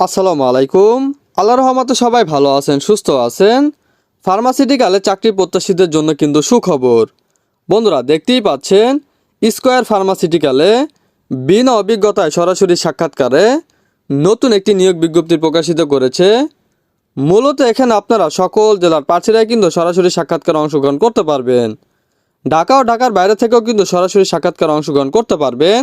আসসালামু আলাইকুম। আল্লাহ রহমতে সবাই ভালো আছেন, সুস্থ আছেন। ফার্মাসিউটিক্যালে চাকরি প্রত্যাশীদের জন্য কিন্তু সুখবর। বন্ধুরা, দেখতেই পাচ্ছেন, স্কোয়ার ফার্মাসিউটিক্যালে বিনা অভিজ্ঞতায় সরাসরি সাক্ষাৎকারে নতুন একটি নিয়োগ বিজ্ঞপ্তি প্রকাশিত করেছে। মূলত এখানে আপনারা সকল জেলার প্রার্থীরাই কিন্তু সরাসরি সাক্ষাৎকারে অংশগ্রহণ করতে পারবেন। ঢাকা ও ঢাকার বাইরে থেকেও কিন্তু সরাসরি সাক্ষাৎকারে অংশগ্রহণ করতে পারবেন।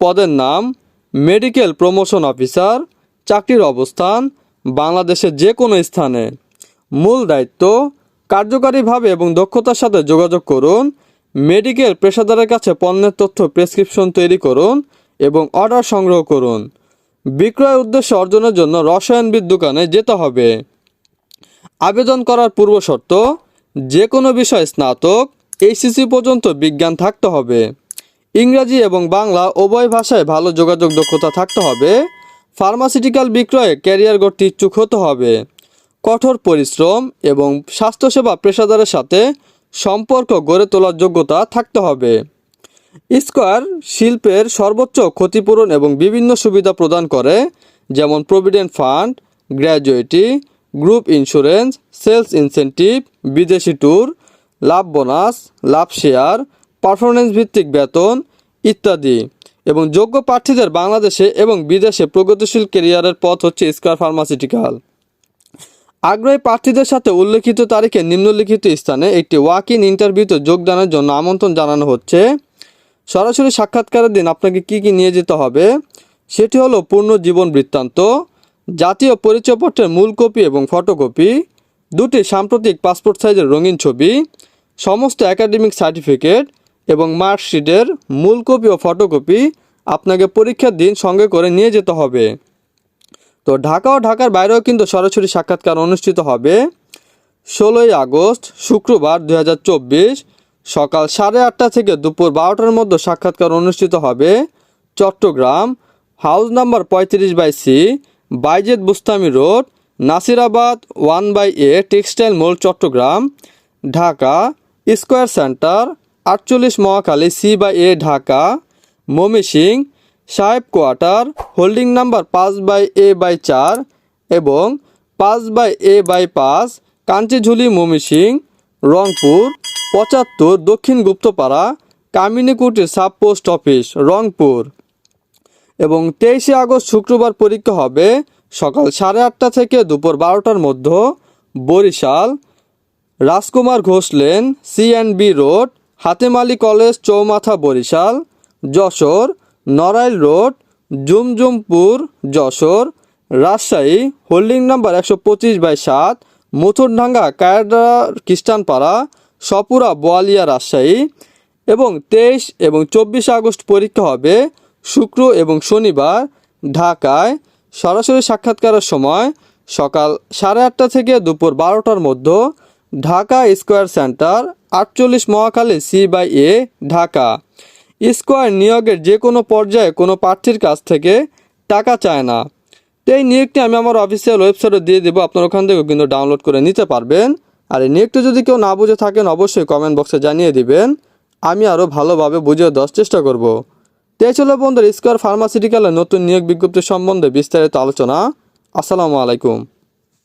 পদের নাম মেডিকেল প্রমোশন অফিসার, চাকরির অবস্থান, বাংলাদেশের যে কোনো স্থানে। মূল দায়িত্ব, কার্যকারীভাবে এবং দক্ষতার সাথে যোগাযোগ করুন, মেডিকেল পেশাদারের কাছে পণ্যের তথ্য প্রেসক্রিপশন তৈরি করুন এবং অর্ডার সংগ্রহ করুন। বিক্রয় উদ্দেশ্য অর্জনের জন্য রসায়নবিদ দোকানে যেতে হবে। আবেদন করার পূর্ব শর্ত, যে কোনো বিষয়ে স্নাতক, এইচএসসি পর্যন্ত বিজ্ঞান থাকতে হবে। ইংরাজি এবং বাংলা উভয় ভাষায় ভালো যোগাযোগ দক্ষতা থাকতে হবে। ফার্মাসিউটিক্যাল বিক্রয়ে ক্যারিয়ার গড়তে ইচ্ছুক হতে হবে। কঠোর পরিশ্রম এবং স্বাস্থ্যসেবা পেশাদারের সাথে সম্পর্ক গড়ে তোলার যোগ্যতা থাকতে হবে। স্কোয়ার শিল্পের সর্বোচ্চ ক্ষতিপূরণ এবং বিভিন্ন সুবিধা প্রদান করে, যেমন provident fund, gratuity, group insurance, sales incentive, বিদেশি ট্যুর, লাভ বোনাস, লাভ শেয়ার পারফরমেন্স ভিত্তিক বেতন ইত্যাদি। এবং যোগ্য প্রার্থীদের বাংলাদেশে এবং বিদেশে প্রগতিশীল কেরিয়ারের পথ হচ্ছে স্কোয়ার ফার্মাসিউটিক্যাল আগ্রহী প্রার্থীদের সাথে উল্লেখিত তারিখে নিম্নলিখিত স্থানে একটি ওয়াক ইন ইন্টারভিউতে যোগদানের জন্য আমন্ত্রণ জানানো হচ্ছে। সরাসরি সাক্ষাৎকারের দিন আপনাকে কি কি নিয়ে যেতে হবে? সেটি হলো পূর্ণ জীবন বৃত্তান্ত, জাতীয় পরিচয়পত্রের মূল কপি এবং ফটোকপি দুটি সাম্প্রতিক পাসপোর্ট সাইজের রঙিন ছবি, সমস্ত একাডেমিক সার্টিফিকেট এবং মার্কশিটের মূল কপি ও ফটোকপি আপনাকে পরীক্ষার দিন সঙ্গে করে নিয়ে যেতে হবে। তো ঢাকা ও ঢাকার বাইরেও কিন্তু সরাসরি সাক্ষাৎকার অনুষ্ঠিত হবে ষোলোই আগস্ট, শুক্রবার দু হাজার চব্বিশ সকাল সাড়ে আটটা থেকে দুপুর বারোটার মধ্যে সাক্ষাৎকার অনুষ্ঠিত হবে চট্টগ্রাম, হাউস নাম্বার পঁয়ত্রিশ by C, Bayezid Bostami road, Nasirabad one by A, textile mall Chattogram, Dhaka, square centre আটচল্লিশ Mohakhali C by A Dhaka Mymensingh Saheb quarter, holding number পাঁচ বাই এ বাই চার এবং পাঁচ বাই এ বাই পাঁচ, কাঞ্চিঝুলি মমিসিং রংপুর, পঁচাত্তর, দক্ষিণ Guptapara, Kaminikuti sub post office, Rangpur. এবং তেইশে আগস্ট শুক্রবার পরীক্ষা হবে সকাল সাড়ে আটটা থেকে দুপুর বারোটার মধ্যে Barishal, Rajkumar Ghosh lane, C and B road Hatemali college, Chowmatha Barishal, Jashore, Narail road Jumjumpur Jashore, Rajshahi, holding number একশো পঁচিশ বাই সাত মুথুরডাঙ্গা কায়ডা খ্রিস্টানপাড়া সপুরা, বোয়ালিয়া, রাজশাহী এবং তেইশ এবং চব্বিশ আগস্ট পরীক্ষা হবে শুক্র এবং শনিবার ঢাকায়। সরাসরি সাক্ষাৎকারের সময় সকাল সাড়ে আটটা থেকে দুপুর বারোটার মধ্যে ঢাকা স্কোয়ার সেন্টার, আটচল্লিশ Mohakhali C by A Dhaka. Square নিয়োগের যে কোনো পর্যায়ে কোনো প্রার্থীর কাছ থেকে টাকা চায় না। তো এই নিয়োগটি আমি আমার অফিসিয়াল ওয়েবসাইটে দিয়ে দেবো, আপনার ওখান থেকেও কিন্তু ডাউনলোড করে নিতে পারবেন। আর এই নিয়োগটি যদি কেউ না বুঝে থাকেন, অবশ্যই কমেন্ট বক্সে জানিয়ে দিবেন। আমি আরও ভালোভাবে বুঝিয়ে দেওয়ার চেষ্টা করব। তো এই ছিল বন্ধুর, স্কোয়ার ফার্মাসিউটিক্যালের নতুন নিয়োগ বিজ্ঞপ্তি সম্বন্ধে বিস্তারিত আলোচনা। আসসালামু আলাইকুম।